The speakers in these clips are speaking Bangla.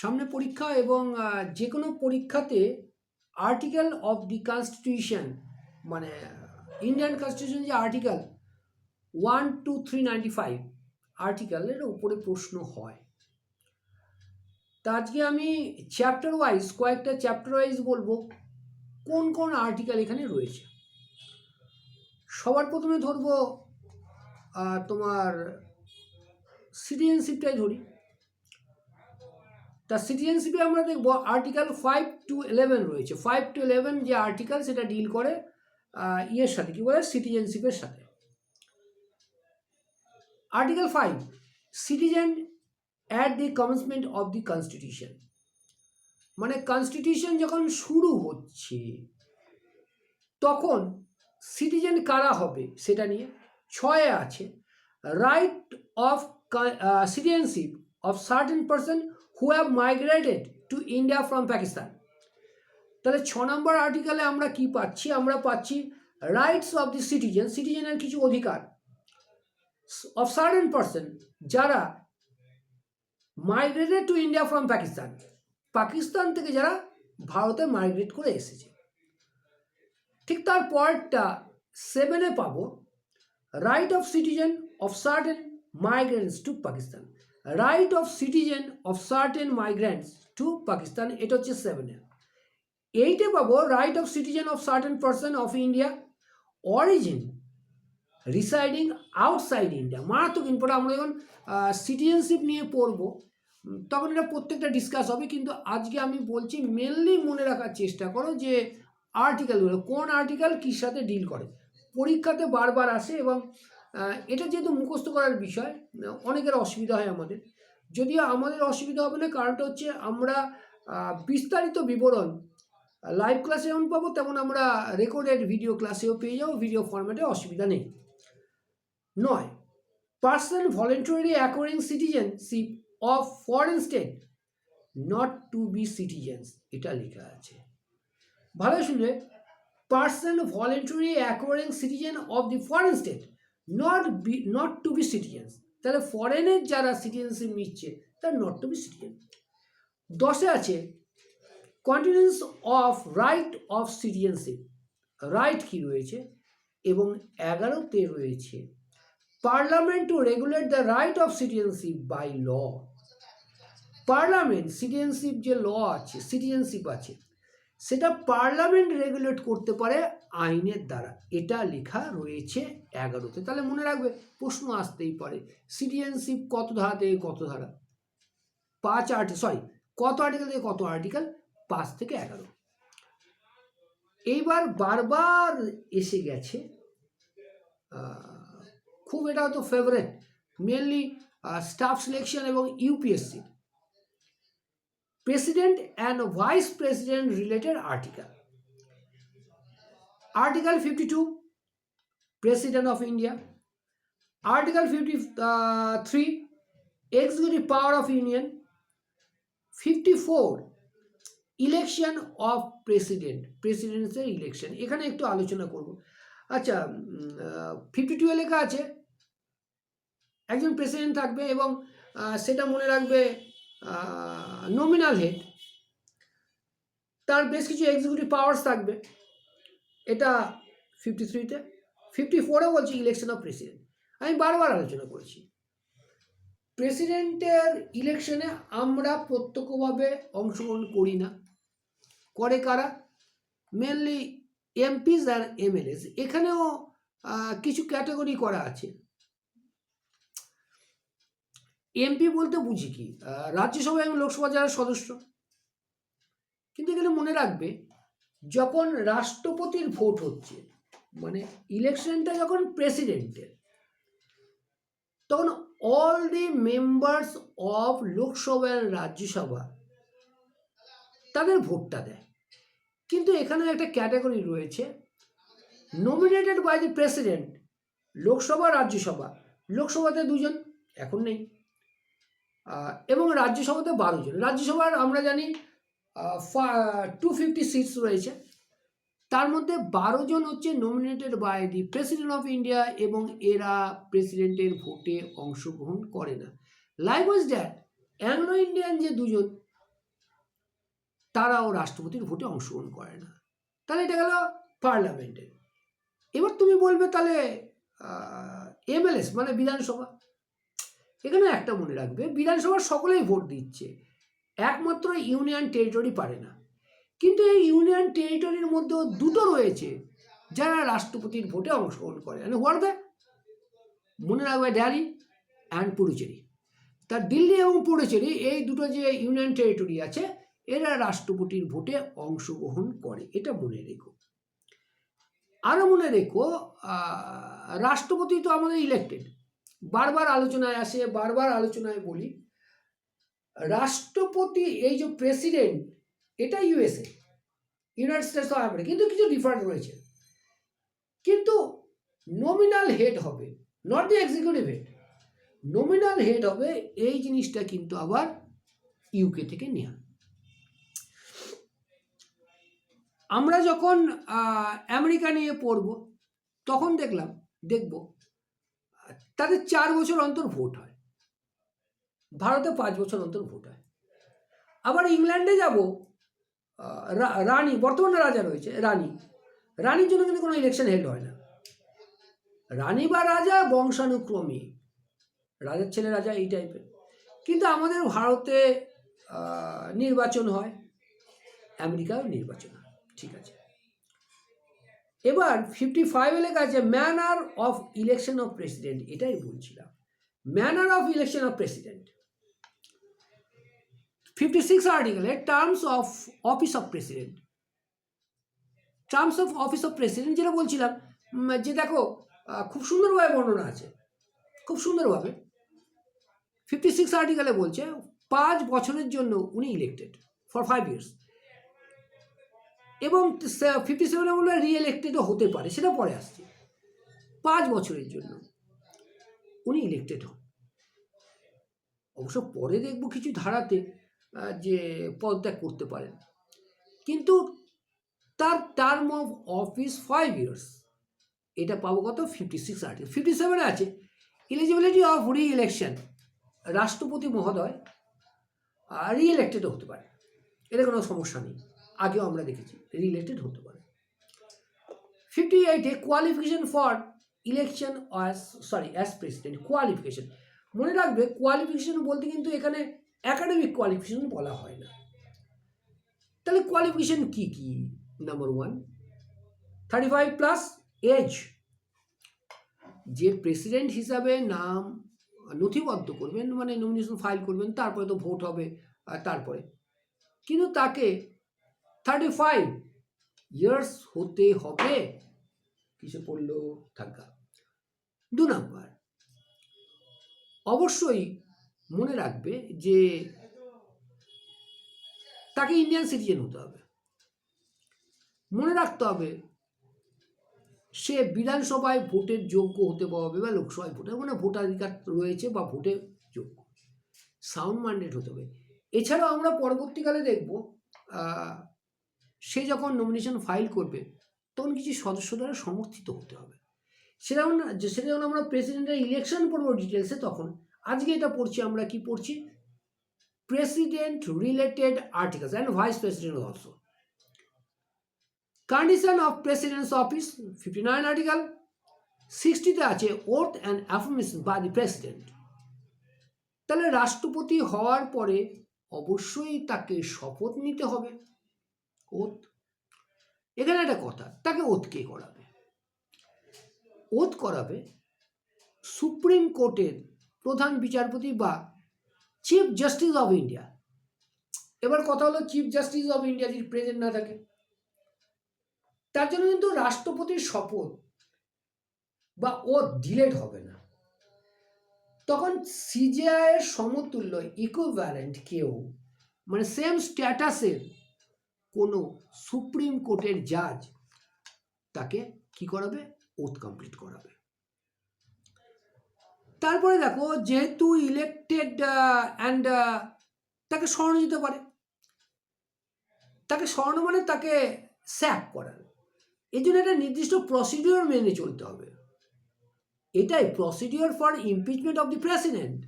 সামনে পরীক্ষা এবং যে কোনো পরীক্ষাতে আর্টিকেল অফ দি কনস্টিটিউশন মানে ইন্ডিয়ান কনস্টিটিউশন যে article one two three ninety five আর্টিকেলের উপরে প্রশ্ন হয়। তা আজকে আমি চ্যাপ্টার ওয়াইজ কয়েকটা চ্যাপ্টার ওয়াইজ বলব, কোন কোন আর্টিকেল এখানে রয়েছে। সবার প্রথমে ধরবো তোমার সিটিজেনশিপটাই ধরি। তা সিটিজেনশিপে আমরা দেখব আর্টিকেল ফাইভ টু ইলেভেন রয়েছে। ফাইভ টু ইলেভেন যে আর্টিকেল সেটা ডিল করে ইয়ের সাথে, কী বলে? সিটিজেনশিপের সাথে। Article five citizen at the commencement of the constitution মানে কনস্টিটিউশন যখন শুরু হচ্ছে, তখন সিটিজেন কারা হবে সেটা নিয়ে ছয়ে আছে। Right of citizenship of certain person who have migrated to India from Pakistan তাহলে ছ নম্বর আর্টিকেলে আমরা কি পাচ্ছি? আমরা পাচ্ছি রাইটস অফ দি সিটিজেন সিটিজেনের কিছু অধিকার। অফ সার্টেন পার্সন যারা migrated to India from Pakistan Pakistan থেকে যারা ভারতে মাইগ্রেট করে এসেছে। ঠিক তার পরেরটা সেভেনে পাবো right of citizen of certain migrants to Pakistan right of citizen of certain migrants to Pakistan এটা হচ্ছে সেভেনে এইটে পাবো right of citizen of certain person of India origin residing outside India মারাত্মক ইম্পর্ট আমরা যখন সিটিজেনশিপ নিয়ে পড়ব তখন এটা প্রত্যেকটা ডিসকাস হবে, কিন্তু আজকে আমি বলছি মেনলি মনে রাখার চেষ্টা করো যে আর্টিকেলগুলো কোন আর্টিকেল কির সাথে ডিল করে। পরীক্ষাতে বারবার আসে এবং এটা যেহেতু মুখস্থ করার বিষয় অনেকের অসুবিধা হয় আমাদের। যদিও আমাদের অসুবিধা হবে না, কারণটা হচ্ছে আমরা বিস্তারিত বিবরণ লাইভ ক্লাসে যেমন পাবো, তেমন আমরা রেকর্ডেড ভিডিও ক্লাসেও পেয়ে যাব ভিডিও ফরম্যাটে অসুবিধা নেই। নয় person voluntary acquiring citizenship of foreign state not to be citizens এটা লেখা আছে। ভালো শুনবে person voluntary acquiring citizen of the foreign state not be not to be citizens তাহলে ফরেনের যারা সিটিজেনশিপ নিচ্ছে, তার নট টু বি সিটিজেন দশে আছে continuous of right of citizenship right কি রয়েছে? এবং এগারোতে রয়েছে parliament to regulate the right of citizenship by law parliament citizenship যে ল আছে সিটিজেনশিপ আছে, সেটা পার্লামেন্ট রেগুলেট করতে পারে আইনের দ্বারা। এটা লেখা রয়েছে এগারোতে। তাহলে মনে রাখবে, প্রশ্ন আসতেই পারে। সিটিজেনশিপ কত ধারা থেকে কত ধারা? পাঁচ আর্ট সরি কত আর্টিকেল থেকে কত আর্টিকেল পাঁচ থেকে এগারো। এইবার বারবার এসে গেছে খুব এটা হয়তো ফেভারেট মেনলি স্টাফ সিলেকশন এবং UPSC president and vice president related article article fifty two president of India article fifty three executive power of union fifty four election of president প্রেসিডেন্সের election এখানে একটু আলোচনা করব। আচ্ছা ফিফটি টু লেখা আছে, একজন প্রেসিডেন্ট থাকবে এবং সেটা মনে রাখবে নমিনাল হেড তার বেশ কিছু এক্সিকিউটিভ পাওয়ার্স থাকবে। এটা ফিফটি থ্রিতে ফিফটি ফোরে বলছি ইলেকশন অফ প্রেসিডেন্ট আমি বারবার আলোচনা করেছি। প্রেসিডেন্টের ইলেকশনে আমরা প্রত্যক্ষভাবে অংশগ্রহণ করি না। করে কারা? মেনলি এমপিস আর এমএলএস এখানেও কিছু ক্যাটাগরি করা আছে। এমপি বলতে বুঝি কি? রাজ্যসভা এবং লোকসভা যারা সদস্য। কিন্তু এখানে মনে রাখবে যখন রাষ্ট্রপতির ভোট হচ্ছে মানে ইলেকশনটা যখন প্রেসিডেন্টের, তখন all the members of Lok Sabha and Rajya Sabha তাদের ভোটটা দেয়। কিন্তু এখানে একটা ক্যাটাগরি রয়েছে nominated by the president Lok Sabha, Rajya Sabha. লোকসভাতে দুজন, এখন নেই। এবং রাজ্যসভাতে বারো জন। রাজ্যসভার আমরা জানি টু ফিফটি সিটস রয়েছে। তার মধ্যে বারো জন হচ্ছে nominated by the president of India এবং এরা প্রেসিডেন্টের ভোটে অংশগ্রহণ করে না। Like was that Anglo Indian যে দুজন, তারাও রাষ্ট্রপতির ভোটে অংশগ্রহণ করে না। তাহলে এটা গেল পার্লামেন্টে। এবার তুমি বলবে তাহলে এমএলএস মানে বিধানসভা। এখানে একটা মনে রাখবে, বিধানসভার সকলেই ভোট দিচ্ছে। একমাত্র ইউনিয়ন টেরিটরি পারে না। কিন্তু এই ইউনিয়ন টেরিটরির মধ্যেও দুটো রয়েছে যারা রাষ্ট্রপতির ভোটে অংশগ্রহণ করে। হোয়াট দ্য মনে রাখবে ড্যালি অ্যান্ড পুডুচেরি। তা দিল্লি এবং পুডুচেরি, এই দুটো যে ইউনিয়ন টেরিটরি আছে, এরা রাষ্ট্রপতির ভোটে অংশগ্রহণ করে। এটা মনে রেখো। আরও মনে রেখো রাষ্ট্রপতি তো আমাদের ইলেকটেড বারবার আলোচনায় আসে, বারবার আলোচনায় বলি। রাষ্ট্রপতি, এই যে প্রেসিডেন্ট এটা USA United States of America কিন্তু কিছু ডিফারেন্ট রয়েছে। কিন্তু নমিনাল হেড হবে not the executive head nominal head হবে এই জিনিসটা কিন্তু আবার ইউকে থেকে নেওয়া আমরা যখন আমেরিকা নিয়ে পড়ব, তখন দেখলাম, দেখব, তাদের চার বছর অন্তর ভোট হয়। ভারতে পাঁচ বছর অন্তর ভোট হয়। আবার ইংল্যান্ডে যাব রানী, বর্তমানে রাজা রয়েছে, রানী। রানীর জন্য কিন্তু কোনো ইলেকশন হেল্ড হয় না। রানী বা রাজা বংশানুক্রমে। রাজার ছেলে রাজা এই টাইপের কিন্তু আমাদের ভারতে নির্বাচন হয়, আমেরিকাও নির্বাচন হয়, ঠিক আছে। এবার ফিফটি ফাইভ লেখা আছে manner of election of president এটাই বলছিলাম। Manner of election of president fifty six আর্টিকেলে terms of office of president terms of office of president যেটা বলছিলাম যে দেখো খুব সুন্দরভাবে বর্ণনা আছে। খুব সুন্দরভাবে। ফিফটি সিক্স আর্টিকেলে বলছে, পাঁচ বছরের জন্য উনি ইলেক্টেড ফর ফাইভ ইয়ার্স এবং ফিফটি সেভেনে বলবে রিএলেক্টেডও হতে পারে, সেটা পরে আসছে। পাঁচ বছরের জন্য উনি ইলেক্টেড হন। অবশ্য পরে দেখব কিছু ধারাতে যে পদত্যাগ করতে পারেন। কিন্তু তার term of office five years এটা পাবো কত? ফিফটি সিক্স আর্টিকেল ফিফটি সেভেনে আছে এলিজিবিলিটি অফ রি ইলেকশন রাষ্ট্রপতি মহোদয় রিইলেক্টেডও হতে পারে। এটা কোনো সমস্যা নেই। আগেও আমরা দেখেছি রিইলেক্টেড হতে পারে। ফিফটি এইটে qualification for election sorry as president qualification মনে রাখবে কোয়ালিফিকেশন বলতে কিন্তু এখানে একাডেমিক কোয়ালিফিকেশন বলা হয় না। তাহলে কোয়ালিফিকেশন কি কি? Number one thirty five plus age যে প্রেসিডেন্ট হিসাবে নাম নথিবদ্ধ করবেন মানে নমিনেশন ফাইল করবেন, তারপরে তো ভোট হবে তারপরে। কিন্তু তাকে থার্টি ফাইভ ইয়ার্স হতে হবে। কিসে পড়ল? থাকা দু নাম্বার, অবশ্যই মনে রাখবে যে তাকে ইন্ডিয়ান সিটিজেন হতে হবে। মনে রাখতে হবে, সে বিধানসভায় ভোটের যোগ্য হতে পারবে বা লোকসভায় ভোটের মানে ভোটাধিকার রয়েছে বা ভোটের যোগ্য সাউন্ড মাইন্ডেড হতে হবে। এছাড়াও আমরা পরবর্তীকালে দেখব সে যখন নমিনেশন ফাইল করবে, তখন কিছু সদস্য দ্বারা সমর্থিত হতে হবে। সেটা সেটা যখন আমরা প্রেসিডেন্টের ইলেকশন পড়ব ডিটেলসে তখন আজকে এটা পড়ছি, আমরা কি পড়ছি? President related articles and vice president also condition of president's office fifty nine article সিক্সটিতে আছে oath and affirmation by the president তাহলে রাষ্ট্রপতি হওয়ার পরে অবশ্যই তাকে শপথ নিতে হবে ওথ এখানে একটা কথা, তাকে ওথ কে করাবে? ওথ করাবে সুপ্রিম কোর্টের প্রধান বিচারপতি বা চিফ জাস্টিস অফ ইন্ডিয়া এবার কথা হলো চিফ জাস্টিস অফ ইন্ডিয়া যদি প্রেজেন্ট না থাকে। তার জন্য কিন্তু রাষ্ট্রপতির শপথ বা ও ডিলেট হবে না। তখন সিজিআই এর সমতুল্য ইকুইভ্যালেন্ট কেউ মানে সেম স্ট্যাটাসের কোনো সুপ্রিম কোর্টের জাজ তাকে কি করাবে? ওথ কমপ্লিট করাবে। তারপরে দেখো যেহেতু ইলেকটেড অ্যান্ড তাকে সরানো যেতে পারে। তাকে সরানো মানে তাকে স্যাক করার এই জন্য একটা নির্দিষ্ট প্রসিডিওর মেনে চলতে হবে। এটাই procedure for impeachment of the president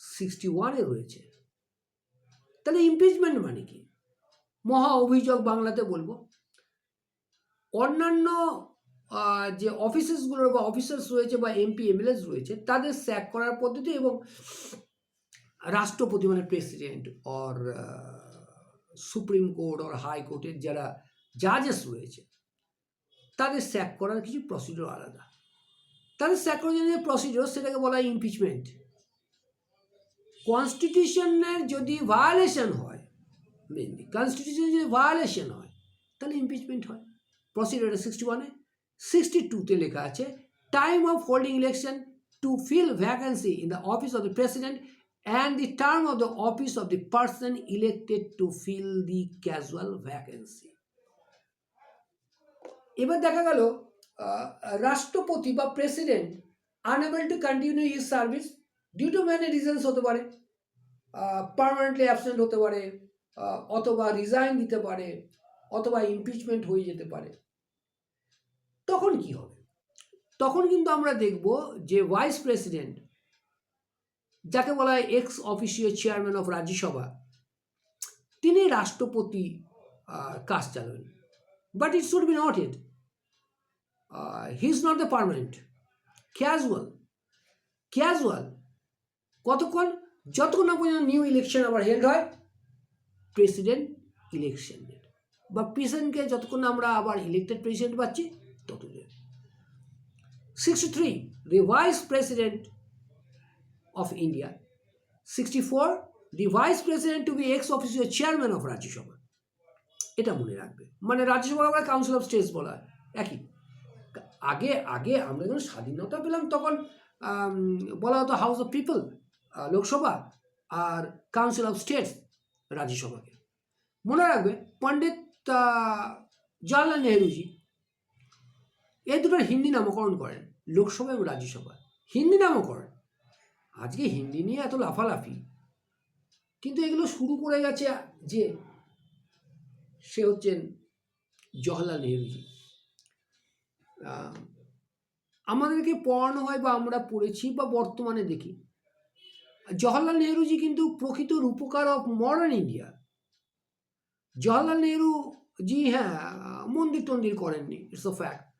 sixty ওয়ানে রয়েছে তাহলে ইমপিচমেন্ট মানে কি? মহা অভিযোগ বাংলাতে বলব। অন্যান্য যে অফিসেসগুলো বা অফিসার্স রয়েছে বা এমপি এমএলএস রয়েছে, তাদের স্যাক করার পদ্ধতি এবং রাষ্ট্রপতি মানে president or supreme court or high কোর্টের যারা জাজেস রয়েছে, তাদের স্যাক করার কিছু প্রসিডিওর আলাদা। তাদের স্যাক করার জন্য যে প্রসিডিওর সেটাকে বলা হয় ইমপিচমেন্ট কনস্টিটিউশনের যদি ভায়োলেশন হয় মেনলি কনস্টিটিউশনের যদি ভায়োলেশন হয়, তাহলে ইমপিচমেন্ট হয়। প্রসিডিওর সিক্সটি ওয়ানে সিক্সটি টুতে লেখা আছে time of holding election to fill vacancy in the office of the president and the term of the office of the person elected to fill the casual vacancy এবার দেখা গেল রাষ্ট্রপতি বা president unable to continue his service due to many reasons হতে পারে। পারমানেন্টলি অ্যাবসেন্ট হতে পারে অথবা রিজাইন দিতে পারে, অথবা ইমপিচমেন্ট হয়ে যেতে পারে। তখন কি হবে? তখন কিন্তু আমরা দেখব যে ভাইস প্রেসিডেন্ট যাকে বলা হয় ex officio chairman of Rajya Sabha তিনি রাষ্ট্রপতি কাজ চালাবেন but it should be not it he is not the permanent casual casual কতক্ষণ? যতক্ষণ না পর্যন্ত নিউ ইলেকশন আবার হেল্ড হয় প্রেসিডেন্ট ইলেকশনের বা প্রেসিডেন্টকে যতক্ষণ আমরা আবার ইলেক্টেড প্রেসিডেন্ট পাচ্ছি three the vice president of India sixty four the vice president to be ex official chairman of Rajya Sabha এটা মনে রাখবে। মানে রাজ্যসভা কাউন্সিল অফ স্টেটস বলা হয়। একই। আগে আগে আমরা যখন স্বাধীনতা পেলাম, তখন বলা হতো হাউস অফ পিপল লোকসভা আর কাউন্সিল অফ স্টেটস রাজ্যসভাকে মনে রাখবে, পণ্ডিত জওয়াহরলাল নেহরুজি এই দুটোর হিন্দি নামকরণ করেন, লোকসভা এবং রাজ্যসভা। হিন্দি নামকরণ। আজকে হিন্দি নিয়ে এত লাফালাফি। কিন্তু এগুলো শুরু করে গেছে যে সে হচ্ছেন জওয়াহরলাল নেহরুজি। আমাদেরকে পড়ানো হয় বা আমরা পড়েছি বা বর্তমানে দেখি। জওয়াহরলাল নেহরুজি কিন্তু প্রকৃত রূপকার of modern India Jawaharlal Nehru ji হ্যাঁ মন্দির টন্দির করেননি ইটস অ ফ্যাক্ট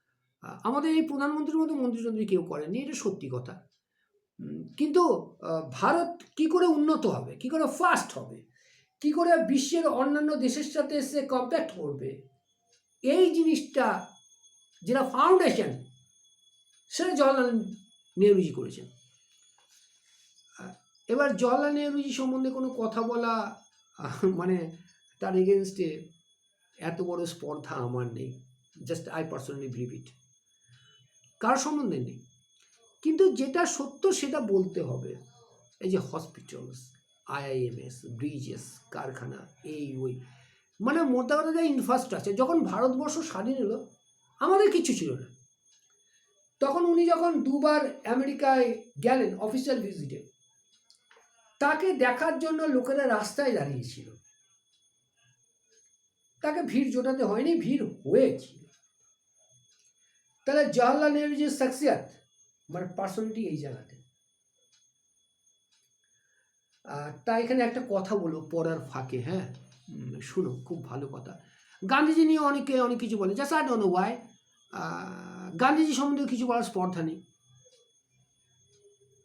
আমাদের এই প্রধানমন্ত্রীর মতো মন্ত্রী কেউ করেনি এটা সত্যি কথা। কিন্তু ভারত কি করে উন্নত হবে, কি করে ফাস্ট হবে, কি করে বিশ্বের অন্যান্য দেশের সাথে সে কম্প্যাক্ট করবে, এই জিনিসটা যেটা ফাউন্ডেশন সেটা জওয়াহরলাল নেহরুজি করেছেন। এবার জওয়াহরলাল নেহরুজি সম্বন্ধে কোনো কথা বলা মানে তার এগেনস্টে এত বড় স্পর্ধা আমার নেই just I personally believe it কার সম্বন্ধে নেই? কিন্তু যেটা সত্য সেটা বলতে হবে। এই যে হসপিটালস, আইআইএমএস, ব্রিজেস, কারখানা, এই ওই মানে মোটা কথা যা ইনফ্রাস্ট্রাকচার যখন ভারতবর্ষ স্বাধীন হলো, আমাদের কিছু ছিল না। তখন উনি যখন দুবার আমেরিকায় গেলেন অফিসিয়াল ভিজিটে তাকে দেখার জন্য লোকেরা রাস্তায় দাঁড়িয়েছিল। তাকে ভিড় জোটাতে হয়নি, ভিড় হয়েছিল। তাহলে জওয়াহরলাল নেহরু যে শখসিয়াত মানে পার্সোনালিটি এই জায়গাতে। আর তা এখানে একটা কথা বলো পড়ার ফাঁকে হ্যাঁ? শুনো, খুব ভালো কথা। গান্ধীজি নিয়ে অনেকে, অনেক কিছু বলে just I don't know why Gandhiji সম্বন্ধে কিছু বলার স্পর্ধা নেই।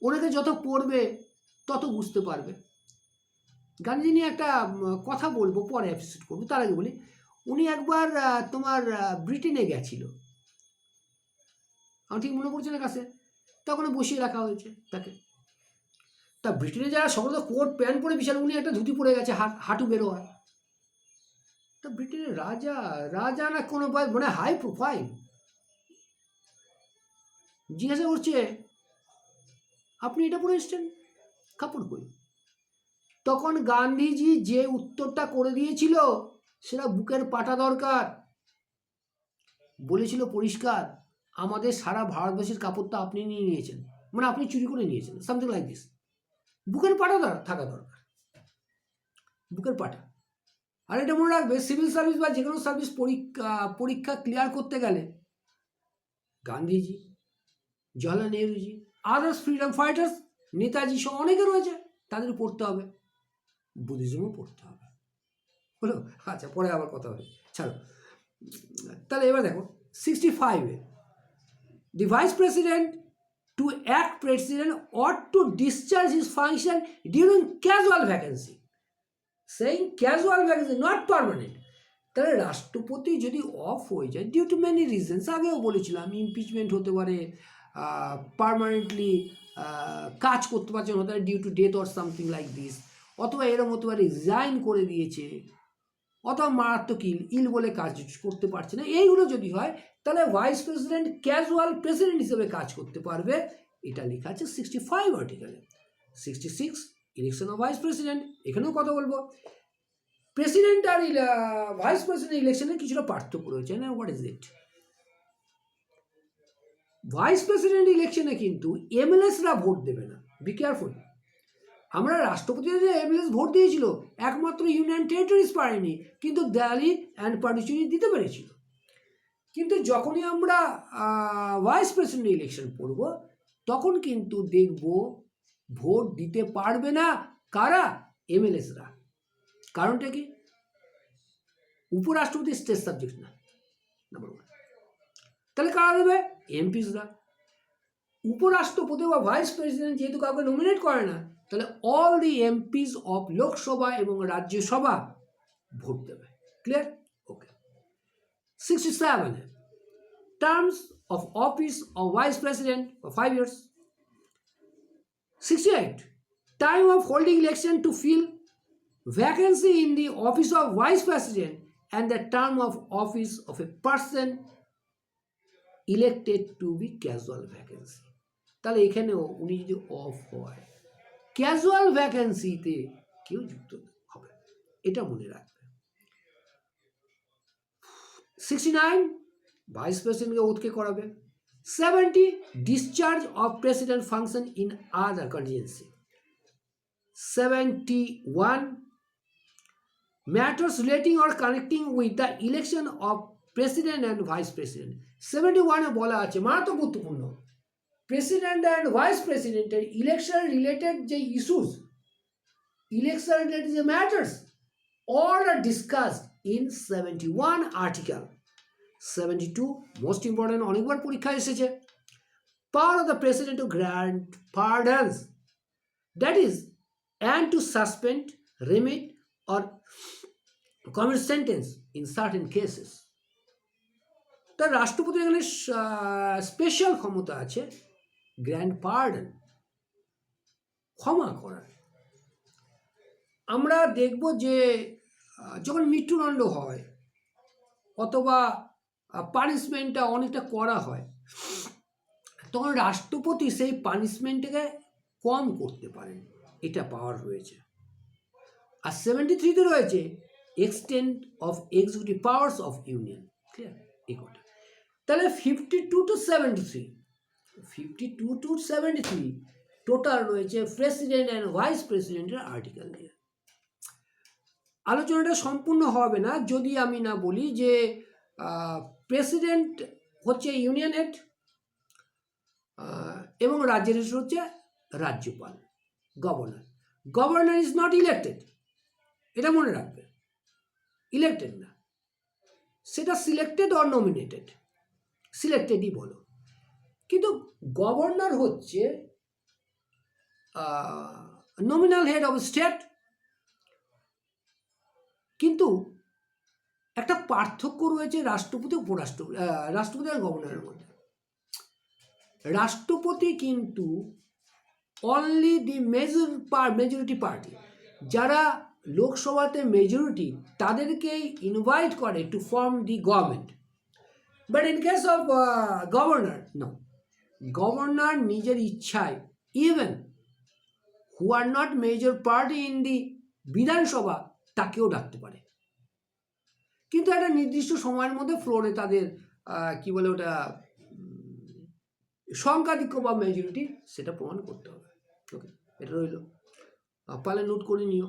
ওনাকে যত পড়বে, তত বুঝতে পারবে। গান্ধীজি নিয়ে একটা কথা বলব, পরে এপিসোড করব, তার আগে বলি, উনি একবার তোমার ব্রিটেনে গেছিল। আমার ঠিক মনে পড়ছে না কাছে। তখন বসিয়ে রাখা হয়েছে তাকে। তা ব্রিটেনে যারা সকল কোট, প্যান্ট পরে বিশাল, উনি একটা ধুতি পরে গেছে, হাট বেরো হয় তা ব্রিটেনের রাজা রাজা না কোনো মানে হাই প্রোফাইল জিজ্ঞাসা করছে, আপনি এটা পরে এসছেন? কাপড় কই? তখন গান্ধীজি যে উত্তরটা করে দিয়েছিল, সেটা বুকের পাটা দরকার। বলেছিল পরিষ্কার। আমাদের সারা ভারতবর্ষের কাপড়টা আপনি নিয়ে নিয়েছেন। মানে আপনি চুরি করে নিয়েছেন। সামথিং লাইক দিস বুকের পাটা থাকা দরকার। বুকের পাটা। আর এটা মনে রাখবে সিভিল সার্ভিস বা যে কোনো সার্ভিস পরীক্ষা পরীক্ষা ক্লিয়ার করতে গেলে Gandhiji, Jawaharlal নেহরুজি others freedom fighters Netaji সব অনেকে রয়েছে, তাদের পড়তে হবে। বুদ্ধিজমও পড়তে হবে। হলো? আচ্ছা পরে আবার কথা হবে। ছাড়ো। তাহলে এবার দেখো সিক্সটি ফাইভে the vice president to act president or to discharge his function during casual vacancy saying casual vacancy not permanent তাহলে রাষ্ট্রপতি যদি অফ হয়ে যায় ডিউ টু মেনি রিজনস আগেও বলেছিলাম ইমপিচমেন্ট হতে পারে পারমানেন্টলি কাজ করতে পারছে হতে পারে due to death or something like this অথবা এরকম হতে পারে রিজাইন করে দিয়েছে অথবা মারাত্মক ইল ইল বলে কাজ করতে পারছে না। এইগুলো যদি হয়, তাহলে ভাইস প্রেসিডেন্ট ক্যাজুয়াল প্রেসিডেন্ট হিসেবে কাজ করতে পারবে। এটা লেখা আছে sixty five আর্টিকেলে sixty six election of vice president এখানেও কথা বলব। প্রেসিডেন্ট আর ভাইস প্রেসিডেন্ট ইলেকশনে কিছুটা পার্থক্য রয়েছে। না what is it vice president ইলেকশনে কিন্তু এমএলএসরা ভোট দেবে না। বি কেয়ারফুল আমরা রাষ্ট্রপতিরা যে এমএলএস ভোট দিয়েছিল। একমাত্র ইউনিয়ন টেরিটরিজ পারেনি কিন্তু দিল্লি অ্যান্ড পান্ডিচেরি দিতে পেরেছিল। কিন্তু যখনই আমরা ভাইস প্রেসিডেন্ট ইলেকশন করব, তখন কিন্তু দেখব ভোট দিতে পারবে না কারা? এমএলএসরা কারণটা কি? উপরাষ্ট্রপতি স্টেট সাবজেক্ট না নাম্বার ওয়ান তাহলে কারা দেবে? এমপিসরা উপরাষ্ট্রপতি বা ভাইস প্রেসিডেন্ট যেহেতু কাউকে নমিনেট করে না তাহলে all the MPs of Lok Sabha এবং রাজ্যসভা ভোট দেবে। Clear okay sixty seven terms of office of vice president for five years sixty eight time of holding election to fill vacancy in the office of vice president and the term of office of a person elected to be casual vacancy তাহলে এখানেও উনি যদি অফ হয় ক্যাজুয়াল ভ্যাকেন্সিতে কেউ যুক্ত হবে এটা মনে রাখবে। সিক্সটি নাইন ভাইস প্রেসিডেন্টকে ওতকে করাবে। Seventy discharge of president function in other contingency seventy one matters relating or connecting with the election of president and vice president seventy ওয়ানে বলা আছে, মারাত্মক গুরুত্বপূর্ণ। প্রেসিডেন্ট অ্যান্ড ভাইস প্রেসিডেন্টের ইলেকশন রিলেটেড যে ইস্যুস ইলেকশন রিলেটেড যে matters all are discussed in seventy one article seventy two most important অনেকবার পরীক্ষা এসেছে। Power of the president to grant pardons that is and to suspend remit or commit sentence in certain cases. তার রাষ্ট্রপতির এখানে স্পেশাল ক্ষমতা আছে। গ্র্যান্ড পার্ডন ক্ষমা করার আমরা দেখব যে যখন মৃত্যুদণ্ড হয়, অথবা পানিশমেন্টটা অনেকটা করা হয়, তখন রাষ্ট্রপতি সেই পানিশমেন্টটাকে কম করতে পারেন। এটা পাওয়ার রয়েছে আর সেভেন্টি থ্রিতে রয়েছে extent of executive powers of union clear এই কটা। তাহলে fifty two to seventy three fifty two to seventy three total রয়েছে প্রেসিডেন্ট অ্যান্ড ভাইস প্রেসিডেন্টের আর্টিকেল নিয়ে। আলোচনাটা সম্পূর্ণ হবে না, যদি আমি না বলি যে প্রেসিডেন্ট হচ্ছে ইউনিয়ন হেড এবং রাজ্যের হচ্ছে রাজ্যপাল governor governor is not elected এটা মনে রাখবে। ইলেক্টেড না। সেটা সিলেক্টেড অর নমিনেটেড সিলেক্টেডই বলো। কিন্তু গভর্নর হচ্ছে নমিনাল হেড অফ স্টেট কিন্তু একটা পার্থক্য রয়েছে রাষ্ট্রপতি উপরাষ্ট্রপতি রাষ্ট্রপতি আর গভর্নরের মধ্যে। রাষ্ট্রপতি কিন্তু only the major per majority party যারা লোকসভাতে মেজরিটি তাদেরকেই ইনভাইট করে to form the government but in case of governor no governor নিজের ইচ্ছায় even who are not major party in the Vidhan Sabha, তাকেও ডাকতে পারে। কিন্তু একটা নির্দিষ্ট সময়ের মধ্যে ফ্লোরে তাদের কি বলে ওটা সংখ্যাধিক্য বা মেজরিটি সেটা প্রমাণ করতে হবে। ওকে এটা রইল। পারলে নোট করে নিও।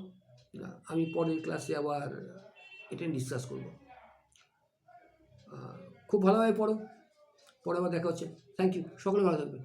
আমি পরের ক্লাসে আবার এটা ডিসকাস করব। খুব ভালোভাবে পড়ো। পরে আবার দেখা হচ্ছে। থ্যাংক ইউ সকলে ভালো থাকবে